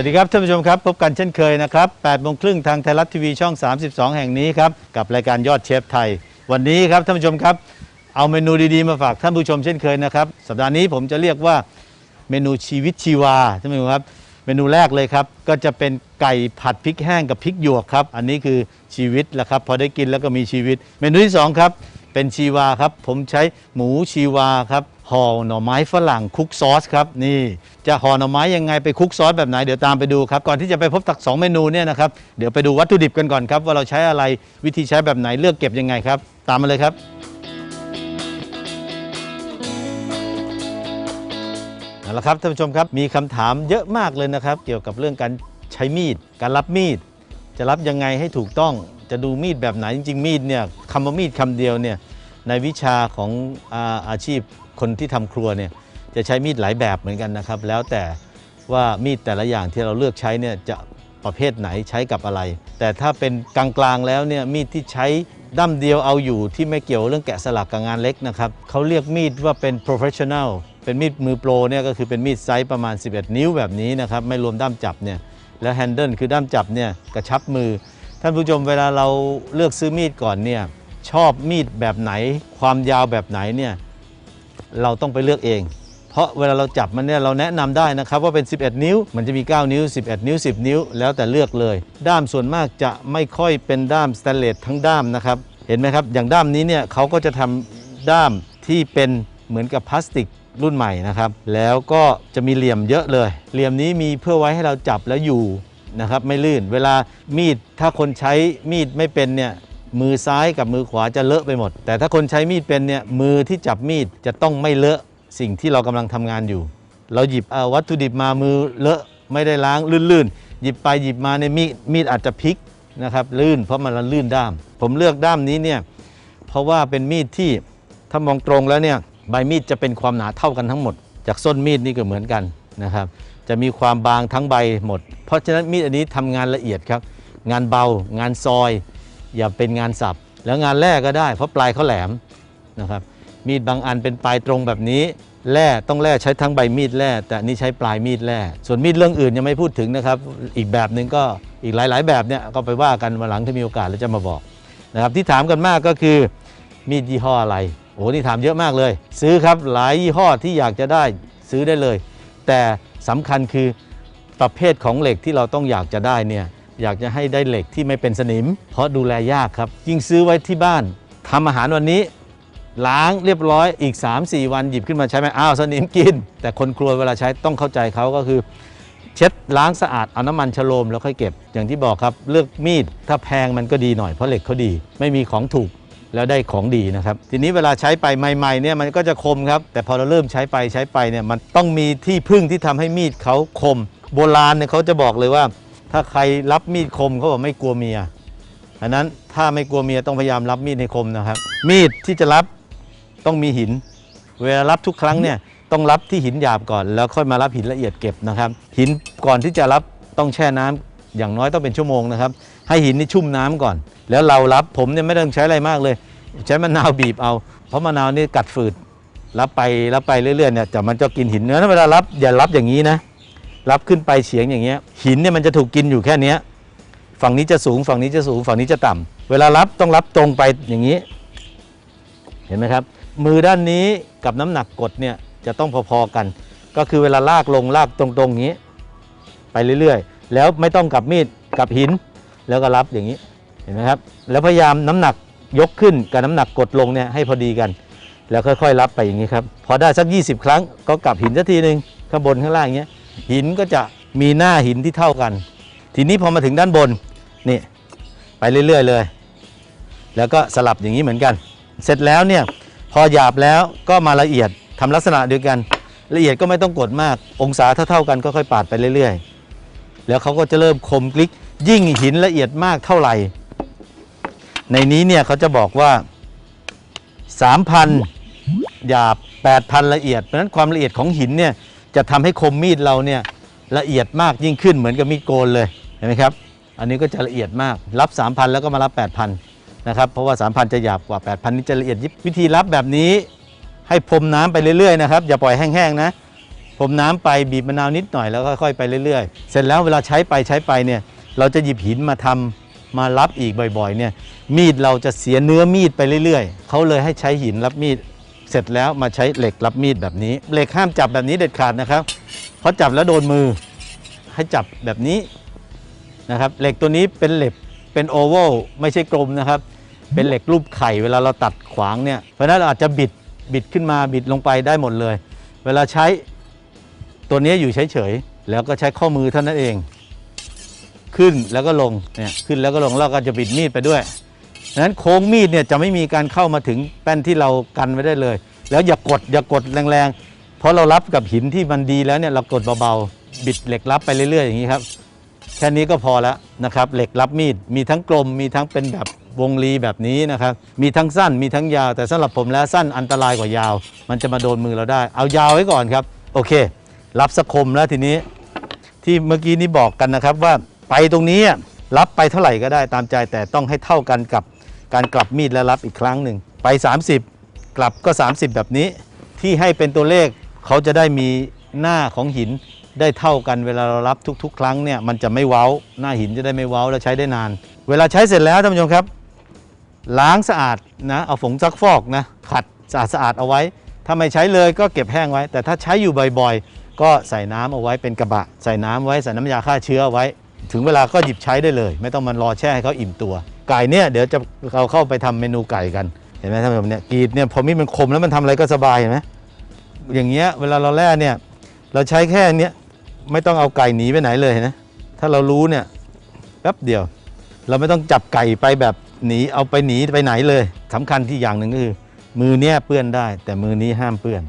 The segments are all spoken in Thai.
วัสดีครับท่านผู้ชมครับ พบกันเช่นเคยนะครับ8โมงครึ่งทางไทยรัฐทีวีช่อง 32 แห่งนี้ครับ กับรายการยอดเชฟไทย วันนี้ครับท่านผู้ชมครับ เอาเมนูดีๆมาฝากท่านผู้ชมเช่นเคยนะครับ สัปดาห์นี้ผมจะเรียกว่าเมนูชีวิตชีวาท่านผู้ชมครับ เมนูแรกเลยครับ ก็จะเป็นไก่ผัดพริกแห้งกับพริกหยวกครับ อันนี้คือชีวิตแหละครับ พอได้กินแล้วก็มีชีวิต เมนูที่สองครับ เป็นชีวาครับ ผมใช้หมูชีวาครับ ห่อหน่อไม้ฝรั่งคลุกซอสครับนี่จะห่อหน่อไม้ยังไงไปคลุกซอสแบบไหนเดี๋ยวตามไปดูครับก่อนที่จะไปพบตักสองเมนูเนี่ยนะครับเดี๋ยวไปดูวัตถุดิบกันก่อนครับว่าเราใช้อะไรวิธีใช้แบบไหนเลือกเก็บยังไงครับตามมาเลยครับเอาละครับท่านผู้ชมครับมีคำถามเยอะมากเลยนะครับ เกี่ยวกับเรื่องการใช้มีด การรับมีด จะรับยังไงให้ถูกต้องจะดูมีดแบบไหนจริงๆมีดเนี่ยคำว่ามีดคำเดียวเนี่ยในวิชาของอาอาชีพ คนที่ทำครัวเนี่ยจะใช้มีดหลายแบบเหมือนกันนะครับ แล้วแต่ว่ามีดแต่ละอย่างที่เราเลือกใช้เนี่ยจะประเภทไหนใช้กับอะไร แต่ถ้าเป็นกลางๆแล้วเนี่ยมีดที่ใช้ด้ามเดียวเอาอยู่ที่ไม่เกี่ยวเรื่องแกะสลักกับงานเล็กนะครับเขาเรียกมีดว่าเป็น professional เป็นมีดมือโปรเนี่ยก็คือเป็นมีดไซส์ประมาณ 11 นิ้วแบบนี้นะครับไม่รวมด้ามจับเนี่ยแล้วแฮนเดิลคือด้ามจับเนี่ยกระชับมือ ท่านผู้ชมเวลาเราเลือกซื้อมีดก่อนเนี่ยชอบมีดแบบไหน ความยาวแบบไหนเนี่ย เราต้องไปเลือกเอง เพราะเวลาเราจับมันเนี่ยเราแนะนำได้นะครับว่าเป็น 11 นิ้ว มันจะมี 9 นิ้ว 11 นิ้ว 10 นิ้ว แล้วแต่เลือกเลย ด้ามส่วนมากจะไม่ค่อยเป็นด้ามสแตนเลสทั้งด้ามนะครับ เห็นไหมครับ อย่างด้ามนี้เนี่ยเขาก็จะทำด้ามที่เป็นเหมือนกับพลาสติกรุ่นใหม่นะครับ แล้วก็จะมีเหลี่ยมเยอะเลย เหลี่ยมนี้มีเพื่อไว้ให้เราจับแล้วอยู่นะครับไม่ลื่น เวลามีดถ้าคนใช้มีดไม่เป็นเนี่ย มือซ้ายกับมือขวาจะเลอะไปหมด แต่ถ้าคนใช้มีดเป็นเนี่ยมือที่จับมีดจะต้องไม่เลอะสิ่งที่เรากำลังทำงานอยู่ เราหยิบวัตถุดิบมามือเลอะไม่ได้ล้างลื่นๆ หยิบไปหยิบมาในมีดมีดอาจจะพลิกนะครับลื่นเพราะมันลื่นด้าม ผมเลือกด้ามนี้เนี่ยเพราะว่าเป็นมีดที่ถ้ามองตรงแล้วเนี่ยใบมีดจะเป็นความหนาเท่ากันทั้งหมด จากส้นมีดนี่ก็เหมือนกันนะครับจะมีความบางทั้งใบหมด เพราะฉะนั้นมีดอันนี้ทำงานละเอียดครับ งานเบางานซอย อย่าเป็นงานสับ แล้วงานแร่ก็ได้ เพราะปลายเขาแหลมนะครับมีดบางอันเป็นปลายตรงแบบนี้แร่ต้องแร่ใช้ทั้งใบมีดแร่แต่นี่ใช้ปลายมีดแร่ส่วนมีดเรื่องอื่นยังไม่พูดถึงนะครับ อีกแบบหนึ่งก็อีกหลาย ๆ แบบเนี่ยก็ไปว่ากันวันหลังถ้ามีโอกาสแล้วจะมาบอกนะครับที่ถามกันมากก็คือมีดยี่ห้ออะไรโอ้โหนี่ถามเยอะมากเลย ซื้อครับหลายยี่ห้อที่อยากจะได้ซื้อได้เลย แต่สำคัญคือประเภทของเหล็กที่เราต้องอยากจะได้เนี่ย อยากจะให้ได้เหล็กที่ไม่เป็นสนิม เพราะดูแลยากครับ ยิ่งซื้อไว้ที่บ้านทำอาหารวันนี้ ล้างเรียบร้อยอีก 3-4 วันหยิบขึ้นมาใช้ไหมอ้าวสนิมกิน แต่คนครัวเวลาใช้ต้องเข้าใจเขาก็คือ เช็ดล้างสะอาดเอาน้ำมันชโลมแล้วค่อยเก็บ อย่างที่บอกครับเลือกมีดถ้าแพงมันก็ดีหน่อยเพราะเหล็กเขาดี ไม่มีของถูกแล้วได้ของดีนะครับ ทีนี้เวลาใช้ไปใหม่ๆเนี่ยมันก็จะคมครับ แต่พอเราเริ่มใช้ไปใช้ไปเนี่ยมันต้องมีที่พึ่งที่ทำให้มีดเขาคม โบราณเนี่ยเขาจะบอกเลยว่า ถ้าใครรับมีดคมเขาบอกไม่กลัวเมียอันนั้นถ้าไม่กลัวเมียต้องพยายามรับมีดให้คมนะครับ มีดที่จะรับต้องมีหิน เวลารับทุกครั้งเนี่ยต้องรับที่หินหยาบก่อน แล้วค่อยมารับหินละเอียดเก็บนะครับ หินก่อนที่จะรับต้องแช่น้ำอย่างน้อยต้องเป็นชั่วโมงนะครับ ให้หินนี่ชุ่มน้ำก่อน แล้วเรารับผมเนี่ยไม่ต้องใช้อะไรมากเลย ใช้มะนาวบีบเอา เพราะมะนาวนี่กัดฝืดรับไปรับไปเรื่อยๆเนี่ยแต่มันจะกินหินเนื้อเวลารับอย่ารับอย่างนี้นะ รับขึ้นไปเฉียงอย่างเงี้ยหินเนี่ยมันจะถูกกินอยู่แค่เนี้ยฝั่งนี้จะสูงฝั่งนี้จะสูงฝั่งนี้จะต่ำเวลารับต้องรับตรงไปอย่างนี้ เห็นไหมครับ มือด้านนี้กับน้ำหนักกดเนี่ยจะต้องพอๆกัน ก็คือเวลาลากลงลากตรงๆอย่างนี้ ไปเรื่อยๆ แล้วไม่ต้องกับมีดกับหิน แล้วก็รับอย่างนี้เห็นไหมครับ แล้วพยายามน้ำหนักยกขึ้นกับน้ำหนักกดลงเนี่ยให้พอดีกัน แล้วค่อยๆรับไปอย่างนี้ครับพอได้สัก 20 ครั้งก็กลับหินสักทีหนึ่งข้างบนข้างล่างอย่างเงี้ย หินก็จะมีหน้าหินที่เท่ากัน ทีนี้พอมาถึงด้านบนนี่ไปเรื่อยๆเลย แล้วก็สลับอย่างนี้เหมือนกัน เสร็จแล้วเนี่ยพอหยาบแล้วก็มาละเอียดทำลักษณะเดียวกัน ละเอียดก็ไม่ต้องกดมาก องศาเท่าๆกันก็ค่อยปาดไปเรื่อยๆ แล้วเขาก็จะเริ่มคมกลิกยิ่งหินละเอียดมากเท่าไหร่ ในนี้เนี่ยเขาจะบอกว่า 3,000 หยาบ 8,000 ละเอียดเพราะนั้นความละเอียดของหินเนี่ย จะทำให้คมมีดเราเนี่ยละเอียดมากยิ่งขึ้นเหมือนกับมีดโกนเลยเห็นไหมครับ อันนี้ก็จะละเอียดมากรับ 3,000 แล้วก็มารับ 8,000นะครับเพราะว่า 3,000 จะหยาบกว่า 8,000 นี่จะละเอียดยิบวิธีรับแบบนี้ให้พรมน้ำไปเรื่อยๆนะครับอย่าปล่อยแห้งๆนะพรมน้ำไปบีบมะนาวนิดหน่อยแล้วก็ค่อยๆไปเรื่อยๆ เสร็จแล้วเวลาใช้ไปใช้ไปเนี่ยเราจะหยิบหินมาทำมารับอีกบ่อยๆเนี่ยมีดเราจะเสียเนื้อมีดไปเรื่อยๆเขาเลยให้ใช้หินรับมีด เสร็จแล้วมาใช้เหล็กรับมีดแบบนี้ เหล็กห้ามจับแบบนี้เด็ดขาดนะครับ เพราะจับแล้วโดนมือ ให้จับแบบนี้นะครับ เหล็กตัวนี้เป็นเหล็กเป็นโอเวลไม่ใช่กลมนะครับ เป็นเหล็กรูปไข่เวลาเราตัดขวางเนี่ย เพราะนั้นเราอาจจะบิดบิดขึ้นมาบิดลงไปได้หมดเลย เวลาใช้ตัวนี้อยู่เฉยๆแล้วก็ใช้ข้อมือเท่านั้นเอง ขึ้นแล้วก็ลงเนี่ยขึ้นแล้วก็ลงแล้วก็จะบิดมีดไปด้วย ดังนั้นโค้งมีดเนี่ยจะไม่มีการเข้ามาถึงแป้นที่เรากันไว้ได้เลย แล้วอย่ากดอย่ากดแรงๆ เพราะเรารับกับหินที่มันดีแล้วเนี่ยเรากดเบาๆ บิดเหล็กรับไปเรื่อยๆ อย่างนี้ครับ แค่นี้ก็พอแล้วนะครับ เหล็กรับมีดมีทั้งกลมมีทั้งเป็นแบบวงรีแบบนี้นะครับ มีทั้งสั้นมีทั้งยาว แต่สำหรับผมแล้วสั้นอันตรายกว่ายาว มันจะมาโดนมือเราได้ เอายาวไว้ก่อนครับ โอเค รับสะคมแล้วทีนี้ ที่เมื่อกี้นี้บอกกันนะครับว่าไปตรงนี้รับไปเท่าไหร่ก็ได้ตามใจแต่ต้องให้เท่ากันกับ การกลับมีดและรับอีกครั้งหนึ่งไป 30 กลับก็ 30 แบบนี้ ที่ให้เป็นตัวเลขเขาจะได้มีหน้าของหินได้เท่ากันเวลาเรารับทุก ๆ ครั้งเนี่ยมันจะไม่เว้า หน้าหินจะได้ไม่เว้าและใช้ได้นาน เวลาใช้เสร็จแล้วท่านผู้ชมครับ ล้างสะอาดนะเอาผงซักฟอกนะขัดสะอาดสะอาดเอาไว้ ถ้าไม่ใช้เลยก็เก็บแห้งไว้ แต่ถ้าใช้อยู่บ่อยๆ ก็ใส่น้ำเอาไว้เป็นกระบะ ใส่น้ำไว้ใส่น้ำยาฆ่าเชื้อไว้ ถึงเวลาก็หยิบใช้ได้เลย ไม่ต้องมันรอแช่ให้เขาอิ่มตัว ไก่เนี่ยเดี๋ยวจะเราเข้าไปทำเมนูไก่กันเห็นไหมท่านผู้ชมเนี่ยกรีดเนี่ยพอมีดมันคมแล้วมันทำอะไรก็สบายเห็นไหมอย่างเงี้ยเวลาเราแล่เนี่ยเราใช้แค่เนี้ยไม่ต้องเอาไก่หนีไปไหนเลยนะถ้าเรารู้เนี่ยแป๊บเดียว เราไม่ต้องจับไก่ไปแบบหนีเอาไปหนีไปไหนเลยสำคัญที่อย่างหนึ่งก็คือ มือเนี้ยเปื้อนได้ แต่มือนี้ห้ามเปื้อน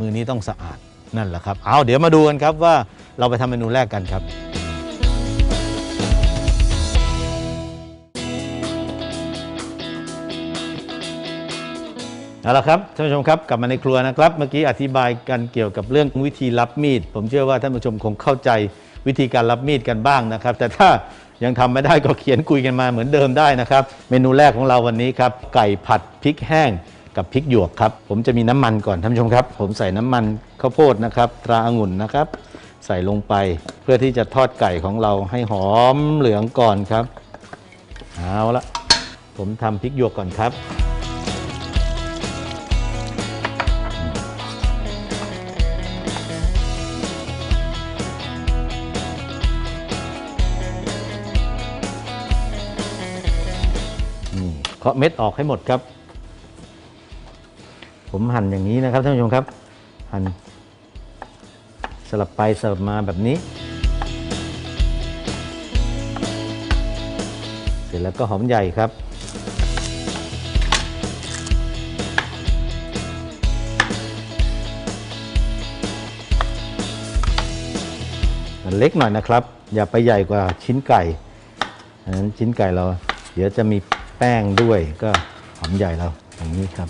มือนี้ต้องสะอาดนั่นแหละครับ เอาเดี๋ยวมาดูกันครับว่าเราไปทำเมนูแรกกันครับ เอาละครับท่านผู้ชมครับกลับมาในครัวนะครับ เมื่อกี้อธิบายกันเกี่ยวกับเรื่องวิธีรับมีด ผมเชื่อว่าท่านผู้ชมคงเข้าใจวิธีการรับมีดกันบ้างนะครับ แต่ถ้ายังทำไม่ได้ก็เขียนคุยกันมาเหมือนเดิมได้นะครับ เมนูแรกของเราวันนี้ครับไก่ผัดพริกแห้งกับพริกหยวกครับผมจะมีน้ำมันก่อนท่านผู้ชมครับ ผมใส่น้ำมันข้าวโพดนะครับ ตราองุ่นนะครับ ใส่ลงไปเพื่อที่จะทอดไก่ของเราให้หอมเหลืองก่อนครับเอาละผมทำพริกหยวกก่อนครับ เคาะเม็ดออกให้หมดครับ ผมหั่นอย่างนี้นะครับท่านผู้ชมครับ หั่นสลับไปสลับมาแบบนี้ เสร็จแล้วก็หอมใหญ่ครับเล็กหน่อยนะครับ อย่าไปใหญ่กว่าชิ้นไก่อันนั้นชิ้นไก่เรา เดี๋ยวจะมี แป้งด้วยก็หอมใหญ่เราอย่างนี้ครับ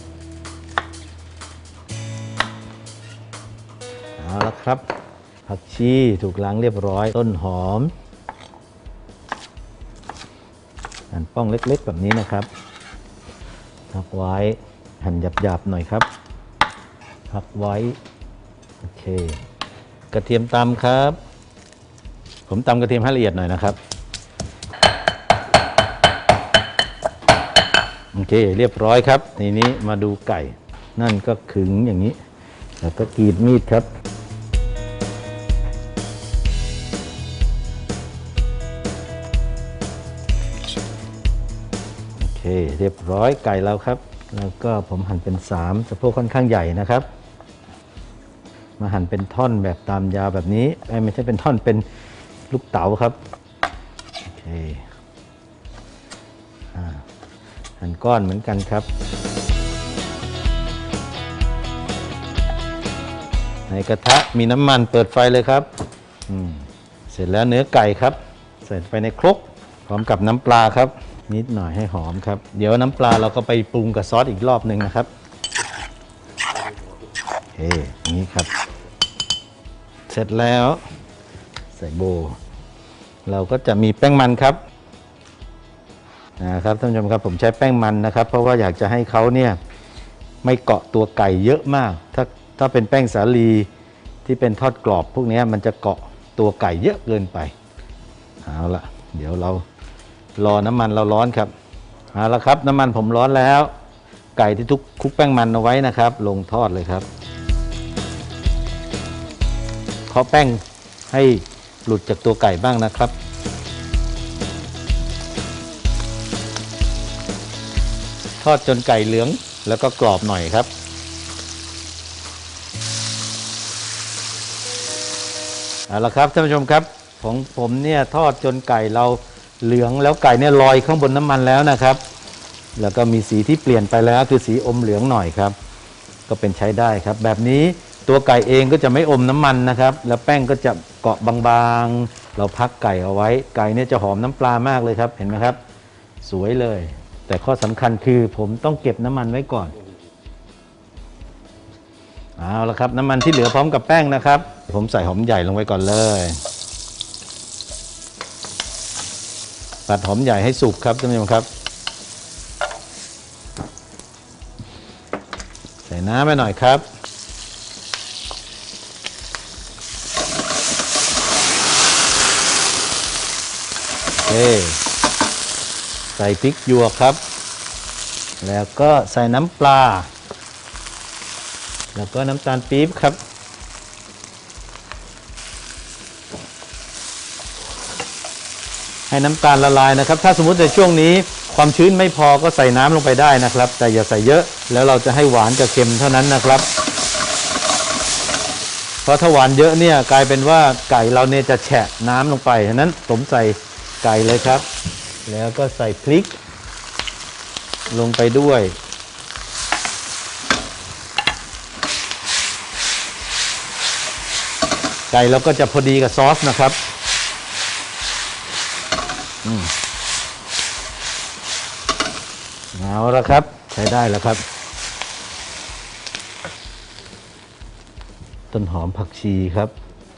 เอาละครับ ผักชีถูกล้างเรียบร้อย ต้นหอมหั่นป้องเล็กๆแบบนี้นะครับพักไว้หั่นหยาบๆหน่อยครับพักไว้โอเค กระเทียมตำครับ ผมตำกระเทียมให้ละเอียดหน่อยนะครับ โอเค เรียบร้อยครับ ทีนี้มาดูไก่ นั่นก็ขึงอย่างนี้ แล้วก็กรีดมีดครับโอเค เรียบร้อยไก่เราครับ แล้วก็ผมหั่นเป็นสามสะโพกค่อนข้างใหญ่นะครับ มาหั่นเป็นท่อนแบบตามยาวแบบนี้ไม่ใช่เป็นท่อนเป็นลูกเต๋าครับโอเค หั่นก้อนเหมือนกันครับ ในกระทะมีน้ำมันเปิดไฟเลยครับเสร็จแล้วเนื้อไก่ครับ ใส่ไปในครกพร้อมกับน้ำปลาครับ นิดหน่อยให้หอมครับ เดี๋ยวน้ำปลาเราก็ไปปรุงกับซอสอีกรอบหนึ่งนะครับเคอย่างนี้ครับ เสร็จแล้วใส่โบ เราก็จะมีแป้งมันครับ นะครับท่านผู้ชมครับผมใช้แป้งมันนะครับ เพราะว่าอยากจะให้เขาเนี่ยไม่เกาะตัวไก่เยอะมาก ถ้าถ้าเป็นแป้งสาลีที่เป็นทอดกรอบพวกนี้มันจะเกาะตัวไก่เยอะเกินไปเอาละเดี๋ยวเรารอน้ำมันเราร้อนครับเอาละครับ น้ำมันผมร้อนแล้ว ไก่ที่ทุกคลุกแป้งมันเอาไว้นะครับ ลงทอดเลยครับเคาะแป้งให้หลุดจากตัวไก่บ้างนะครับ ทอดจนไก่เหลืองแล้วก็กรอบหน่อยครับ เอาละครับท่านผู้ชมครับของผมเนี่ยทอดจนไก่เราเหลืองแล้วไก่เนี่ยลอยข้างบนน้ำมันแล้วนะครับ แล้วก็มีสีที่เปลี่ยนไปแล้วคือสีอมเหลืองหน่อยครับ ก็เป็นใช้ได้ครับ แบบนี้ตัวไก่เองก็จะไม่อมน้ำมันนะครับ แล้วแป้งก็จะเกาะบางๆ เราพักไก่เอาไว้ ไก่เนี่ยจะหอมน้ำปลามากเลยครับ เห็นไหมครับ สวยเลย แต่ข้อสำคัญคือผมต้องเก็บน้ำมันไว้ก่อน เอาละครับ น้ำมันที่เหลือพร้อมกับแป้งนะครับ ผมใส่หอมใหญ่ลงไปก่อนเลยตัดหอมใหญ่ให้สุกครับท่านผู้ชมครับ ใส่น้ำไปหน่อยครับโอเค ใส่พริกหยวกครับ แล้วก็ใส่น้ำปลา แล้วก็น้ำตาลปี๊บครับ ให้น้ำตาลละลายนะครับ ถ้าสมมติในช่วงนี้ความชื้นไม่พอก็ใส่น้ำลงไปได้นะครับ แต่อย่าใส่เยอะแล้วเราจะให้หวานกับเค็มเท่านั้นนะครับ เพราะถ้าหวานเยอะเนี่ยกลายเป็นว่าไก่เราเนี่ยจะแฉะน้ำลงไปฉะนั้นผมใส่ไก่เลยครับ แล้วก็ใส่พริก ลงไปด้วย ไก่เราก็จะพอดีกับซอสนะครับอืมเอาละครับ ใช้ได้แล้วครับ ต้นหอมผักชีครับ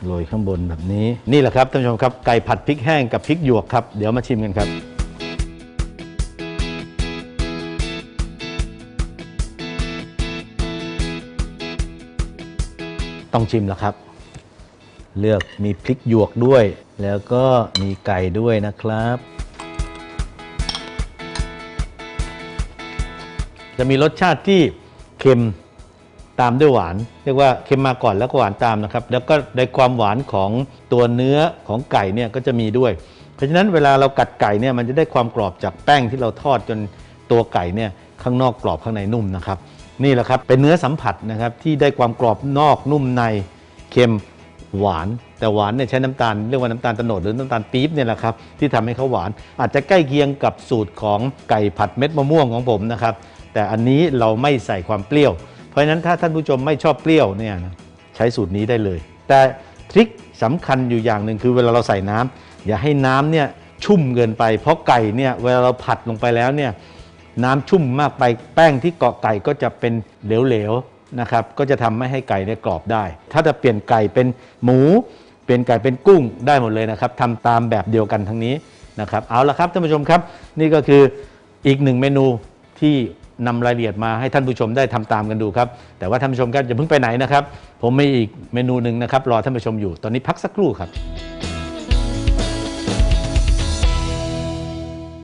โรยข้างบนแบบนี้นี่แหละครับท่านผู้ชมครับไก่ผัดพริกแห้งกับพริกหยวกครับ เดี๋ยวมาชิมกันครับ ต้องชิมแล้วครับ เลือกมีพริกหยวกด้วย แล้วก็มีไก่ด้วยนะครับ จะมีรสชาติที่เค็มตามด้วยหวาน เรียกว่าเค็มมาก่อนแล้วก็หวานตามนะครับ แล้วก็ในความหวานของตัวเนื้อของไก่เนี่ยก็จะมีด้วย เพราะฉะนั้นเวลาเรากัดไก่เนี่ยมันจะได้ความกรอบจากแป้งที่เราทอดจนตัวไก่เนี่ยข้างนอกกรอบข้างในนุ่มนะครับ นี่แหละครับ เป็นเนื้อสัมผัสนะครับที่ได้ความกรอบนอกนุ่มในเค็มหวาน แต่หวานเนี่ยใช้น้ำตาลเรียกว่าน้ำตาลตโนดหรือน้ำตาลปี๊บเนี่ยแหละครับที่ทำให้เขาหวาน อาจจะใกล้เคียงกับสูตรของไก่ผัดเม็ดมะม่วงของผมนะครับแต่อันนี้เราไม่ใส่ความเปรี้ยว เพราะฉะนั้นถ้าท่านผู้ชมไม่ชอบเปรี้ยวเนี่ยใช้สูตรนี้ได้เลย แต่ทริคสำคัญอยู่อย่างหนึ่งคือเวลาเราใส่น้ำอย่าให้น้ำเนี่ยชุ่มเกินไป เพราะไก่เนี่ยเวลาเราผัดลงไปแล้วเนี่ย น้ำชุ่มมากไปแป้งที่เกาะไก่ก็จะเป็นเหลวๆนะครับก็จะทำไม่ให้ไก่เนี่ยกรอบได้ ถ้าจะเปลี่ยนไก่เป็นหมู เปลี่ยนไก่เป็นกุ้งได้หมดเลยนะครับทำตามแบบเดียวกันทั้งนี้นะครับเอาละครับท่านผู้ชมครับ นี่ก็คืออีกหนึ่งเมนูที่นำรายละเอียดมาให้ท่านผู้ชมได้ทำตามกันดูครับ แต่ว่าท่านผู้ชมครับอย่าเพิ่งไปไหนนะครับ ผมมีอีกเมนูหนึ่งนะครับ รอท่านผู้ชมอยู่ ตอนนี้พักสักครู่ครับ